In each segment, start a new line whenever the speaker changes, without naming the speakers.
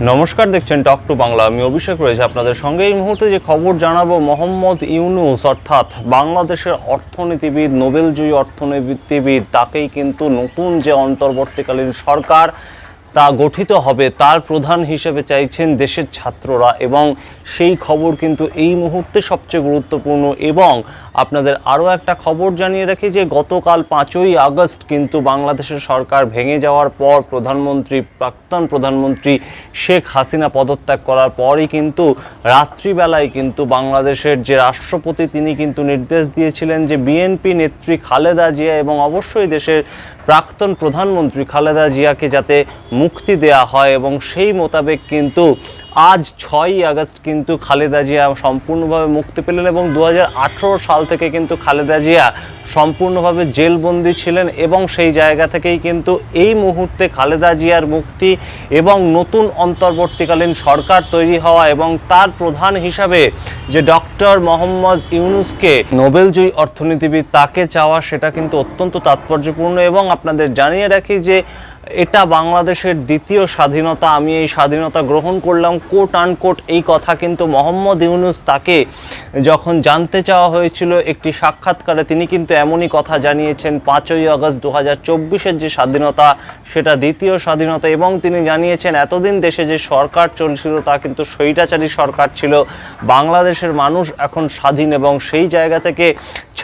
নমস্কার, দেখছেন টক টু বাংলা আমি অভিষেক রয়েছে আপনাদের সঙ্গে। এই মুহূর্তে যে খবর জানাব, মোহাম্মদ ইউনুস, অর্থাৎ বাংলাদেশের অর্থনীতিবিদ নোবেলজয়ী অর্থনীতিবিদ, তাকেই কিন্তু নতুন যে অন্তর্বর্তীকালীন সরকার তা গঠিত হবে, তার প্রধান হিসেবে চাইছেন দেশের ছাত্ররা। এবং সেই খবর কিন্তু এই মুহূর্তে সবচেয়ে গুরুত্বপূর্ণ। এবং আপনাদের আরও একটা খবর জানিয়ে রাখি যে, গতকাল পাঁচই আগস্ট কিন্তু বাংলাদেশের সরকার ভেঙে যাওয়ার পর প্রধানমন্ত্রী, প্রাক্তন প্রধানমন্ত্রী শেখ হাসিনা পদত্যাগ করার পরই কিন্তু রাত্রিবেলায় কিন্তু বাংলাদেশের যে রাষ্ট্রপতি, তিনি কিন্তু নির্দেশ দিয়েছিলেন যে, বিএনপি নেত্রী খালেদা জিয়া এবং অবশ্যই দেশের প্রাক্তন প্রধানমন্ত্রী খালেদা জিয়াকে যাতে মুক্তি দেয়া হয় এবং সেই মোতাবেক কিন্তু আজ ছয়ই আগস্ট কিন্তু খালেদা জিয়া সম্পূর্ণভাবে মুক্তি পেলেন এবং দু হাজার আঠেরো সাল থেকে কিন্তু খালেদা জিয়া সম্পূর্ণভাবে জেলবন্দি ছিলেন এবং সেই জায়গা থেকেই কিন্তু এই মুহূর্তে খালেদা জিয়ার মুক্তি এবং নতুন অন্তর্বর্তীকালীন সরকার তৈরি হওয়া এবং তার প্রধান হিসাবে যে ডক্টর মোহাম্মদ ইউনুসকে নোবেলজয়ী অর্থনীতিবিদ তাকে চাওয়া, সেটা কিন্তু অত্যন্ত তাৎপর্যপূর্ণ এবং আপনাদের জানিয়ে রাখি যে এটা বাংলাদেশের দ্বিতীয় স্বাধীনতা। আমি এই স্বাধীনতা গ্রহণ করলাম কোট আনকোট এই কথা। কিন্তু মোহাম্মদ ইউনুস তাকে যখন জানতে চাওয়া হয়েছিল একটি সাক্ষাৎকারে, তিনি কিন্তু এমনই কথা জানিয়েছেন, পাঁচই আগস্ট দু হাজার যে স্বাধীনতা, সেটা দ্বিতীয় স্বাধীনতা। এবং তিনি জানিয়েছেন, এতদিন দেশে যে সরকার চলছিল, তা কিন্তু স্বৈরাচারী সরকার ছিল। বাংলাদেশের মানুষ এখন স্বাধীন এবং সেই জায়গা থেকে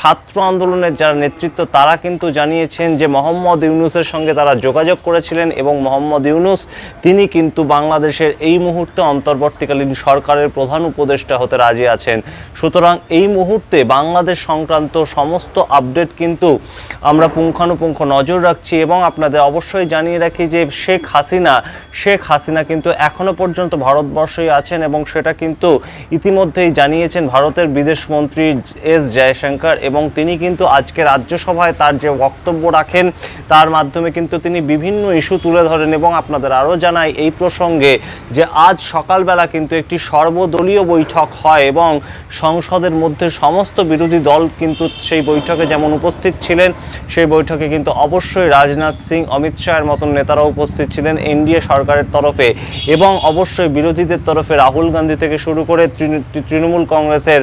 ছাত্র আন্দোলনের যারা নেতৃত্ব, তারা কিন্তু জানিয়েছেন যে মোহাম্মদ ইউনুসের সঙ্গে তারা যোগাযোগ করেছিলেন এবং মোহাম্মদ ইউনুস, তিনি কিন্তু বাংলাদেশের এই মুহূর্তে অন্তর্বর্তীকালীন সরকারের প্রধান উপদেষ্টা হতে রাজি আছেন। সুতরাং এই মুহূর্তে বাংলাদেশ সংক্রান্ত সমস্ত আপডেট কিন্তু আমরা পুঙ্খানুপুঙ্খ নজর রাখছি এবং আপনাদের অবশ্যই জানিয়ে রাখি যে শেখ হাসিনা শেখ হাসিনা কিন্তু এখনও পর্যন্ত ভারতবর্ষেই আছেন এবং সেটা কিন্তু ইতিমধ্যেই জানিয়েছেন ভারতের বিদেশমন্ত্রী এস জয়শঙ্কর এবং তিনি কিন্তু আজকে রাজ্যসভায় তার যে বক্তব্য রাখেন, তার মাধ্যমে কিন্তু তিনি বিভিন্ন ইস্যু তুলে ধরেন এবং আপনাদের আরও জানাই এই প্রসঙ্গে যে আজ সকালবেলা কিন্তু একটি সর্বদলীয় বৈঠক হয় এবং সংসদের মধ্যে সমস্ত বিরোধী দল কিন্তু সেই বৈঠকে যেমন উপস্থিত ছিলেন, সেই বৈঠকে কিন্তু অবশ্যই রাজনাথ সিং, অমিত শাহের মতন নেতারাও উপস্থিত ছিলেন এনডিএ সরকারের তরফে এবং অবশ্যই বিরোধীদের তরফে রাহুল গান্ধী থেকে শুরু করে তৃণমূল কংগ্রেসের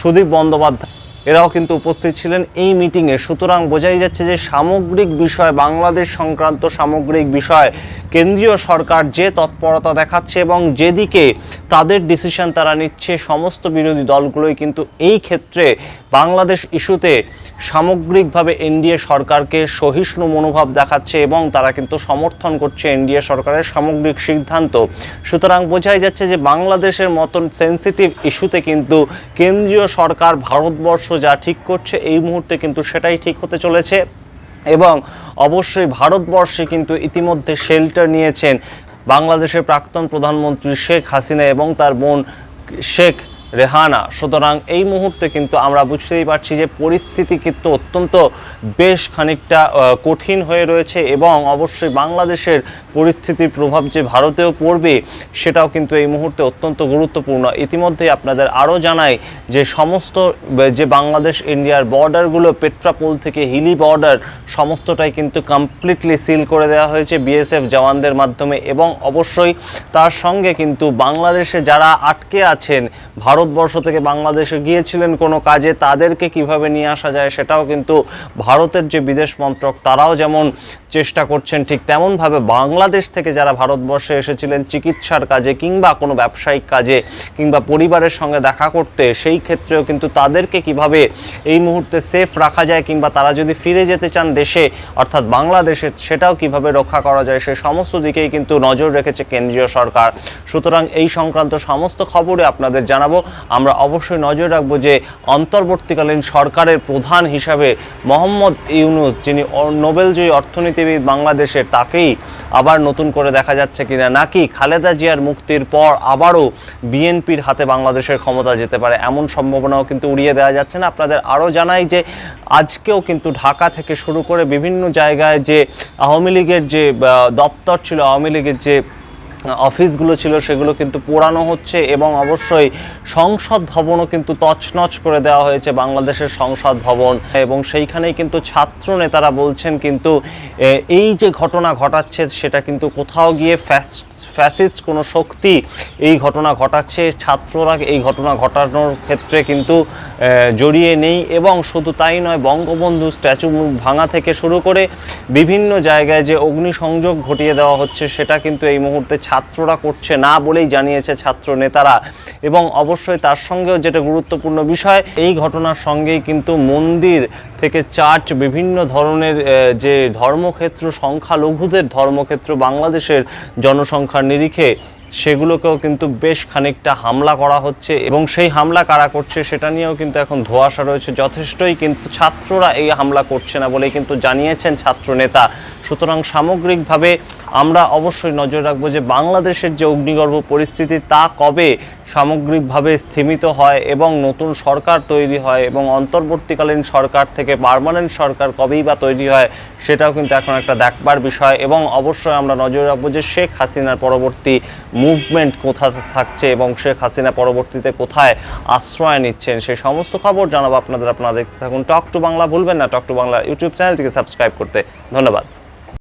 সুদীপ বন্দ্যোপাধ্যায় এরাও কিন্তু উপস্থিত ছিলেন এই মিটিংয়ে। সুতরাং বোঝাই যাচ্ছে যে সামগ্রিক বিষয়, বাংলাদেশ সংক্রান্ত সামগ্রিক বিষয়, কেন্দ্রীয় সরকার যে তৎপরতা দেখাচ্ছে এবং যেদিকে তাদের ডিসিশন তারা নিচ্ছে, সমস্ত বিরোধী দলগুলোই কিন্তু এই ক্ষেত্রে বাংলাদেশ ইস্যুতে সামগ্রিকভাবে এনডিএ সরকারকে সহিষ্ণু মনোভাব দেখাচ্ছে এবং তারা কিন্তু সমর্থন করছে এনডিএ সরকারের সামগ্রিক সিদ্ধান্ত। সুতরাং বোঝাই যাচ্ছে যে বাংলাদেশের মতন সেন্সিটিভ ইস্যুতে কিন্তু কেন্দ্রীয় সরকার ভারতবর্ষ যা ঠিক করছে এই মুহূর্তে কিন্তু সেটাই ঠিক হতে চলেছে এবং অবশ্যই ভারতবর্ষে কিন্তু ইতিমধ্যে শেল্টার নিয়েছেন বাংলাদেশের প্রাক্তন প্রধানমন্ত্রী শেখ হাসিনা এবং তার বোন শেখ রেহানা, সুতরাং এই মুহূর্তে কিন্তু আমরা বুঝতেই পারছি যে পরিস্থিতি কিন্তু অত্যন্ত বেশ খানিকটা কঠিন হয়ে রয়েছে এবং অবশ্যই বাংলাদেশের পরিস্থিতির প্রভাব যে ভারতেও পড়বে সেটাও কিন্তু এই মুহূর্তে অত্যন্ত গুরুত্বপূর্ণ। ইতিমধ্যেই আপনাদের আরও জানাই যে সমস্ত, যে বাংলাদেশ ইন্ডিয়ার বর্ডারগুলো পেট্রাপোল থেকে হিলি বর্ডার সমস্তটাই কিন্তু কমপ্লিটলি সিল করে দেওয়া হয়েছে বিএসএফ জওয়ানদের মাধ্যমে এবং অবশ্যই তার সঙ্গে কিন্তু বাংলাদেশে যারা আটকে আছেন ভারতবর্ষ থেকে বাংলাদেশে গিয়েছিলেন কোনো কাজে, তাদেরকে কীভাবে নিয়ে আসা যায় সেটাও কিন্তু ভারতের যে বিদেশ মন্ত্রক, তারাও যেমন চেষ্টা করছেন, ঠিক তেমনভাবে বাংলাদেশ থেকে যারা ভারতবর্ষে এসেছিলেন চিকিৎসার কাজে কিংবা কোনো ব্যবসায়িক কাজে কিংবা পরিবারের সঙ্গে দেখা করতে, সেই ক্ষেত্রেও কিন্তু তাদেরকে কীভাবে এই মুহূর্তে সেফ রাখা যায় কিংবা তারা যদি ফিরে যেতে চান দেশে, অর্থাৎ বাংলাদেশে, সেটাও কীভাবে রক্ষা করা যায়, সে সমস্ত দিকেই কিন্তু নজর রেখেছে কেন্দ্রীয় সরকার। সুতরাং এই সংক্রান্ত সমস্ত খবরে আপনাদের জানাব। আমরা অবশ্যই নজর রাখব যে অন্তর্বর্তীকালীন সরকারের প্রধান হিসাবে মোহাম্মদ ইউনুস, যিনি নোবেলজয়ী অর্থনীতিবিদ বাংলাদেশের, তাকেই আবার নতুন করে দেখা যাচ্ছে কিনা, নাকি খালেদা জিয়ার মুক্তির পর আবারও বিএনপির হাতে বাংলাদেশের ক্ষমতা যেতে পারে, এমন সম্ভাবনাও কিন্তু উড়িয়ে দেওয়া যাচ্ছে না। আপনাদের আরও জানাই যে আজকেও কিন্তু ঢাকা থেকে শুরু করে বিভিন্ন জায়গায় যে আওয়ামী লীগের যে দপ্তর ছিল, আওয়ামী লীগের যে অফিসগুলো ছিল, সেগুলো কিন্তু পোড়ানো হচ্ছে এবং অবশ্যই সংসদ ভবনও কিন্তু তছনছ করে দেওয়া হয়েছে বাংলাদেশের সংসদ ভবন। এবং সেইখানেই কিন্তু ছাত্র নেতারা বলছেন কিন্তু এই যে ঘটনা ঘটাচ্ছে, সেটা কিন্তু কোথাও গিয়ে ফ্যাসিস্ট কোনো শক্তি এই ঘটনা ঘটাচ্ছে, ছাত্ররা এই ঘটনা ঘটানোর ক্ষেত্রে কিন্তু জড়িয়ে নেই এবং শুধু তাই নয়, বঙ্গবন্ধু স্ট্যাচু ভাঙা থেকে শুরু করে বিভিন্ন জায়গায় যে অগ্নিসংযোগ ঘটিয়ে দেওয়া হচ্ছে, সেটা কিন্তু এই মুহূর্তে ছাত্ররা করছে না বলেই জানিয়েছে ছাত্র নেতারা। এবং অবশ্যই তার সঙ্গেও যেটা গুরুত্বপূর্ণ বিষয়, এই ঘটনার সঙ্গেই কিন্তু মন্দির থেকে চার্চ বিভিন্ন ধরনের যে ধর্মক্ষেত্র, সংখ্যালঘুদের ধর্মক্ষেত্র, বাংলাদেশের জনসংখ্যার নিরিখে সেগুলোকেও কিন্তু বেশ খানিকটা হামলা করা হচ্ছে। এবং সেই হামলা কারা করছে সেটা নিয়েও কিন্তু এখন ধোঁয়াশা রয়েছে। যথেষ্টই কিন্তু ছাত্ররা এই হামলা করছে না বলে কিন্তু জানিয়েছেন ছাত্র নেতা। সুতরাং সামগ্রিকভাবে আমরা অবশ্যই নজর রাখব যে বাংলাদেশের যে অগ্নিগর্ভ পরিস্থিতি তা কবে সামগ্রিকভাবে স্থিমিত হয় এবং নতুন সরকার তৈরি হয় এবং অন্তর্বর্তীকালীন সরকার থেকে পার্মানেন্ট সরকার কবেই বা তৈরি হয়, সেটাও কিন্তু এখন একটা দেখবার বিষয় এবং অবশ্যই আমরা নজর রাখব যে শেখ হাসিনার পরবর্তী মুভমেন্ট কোথা থাকছে এবং শেখ হাসিনা পরবর্তীতে কোথায় আশ্রয় নিচ্ছেন, সেই সমস্ত খবর জানাব আপনাদের, আপনারা দেখতে থাকুন টক টু বাংলা, ভুলবেন না টক টু বাংলা ইউটিউব চ্যানেলটিকে সাবস্ক্রাইব করতে। ধন্যবাদ।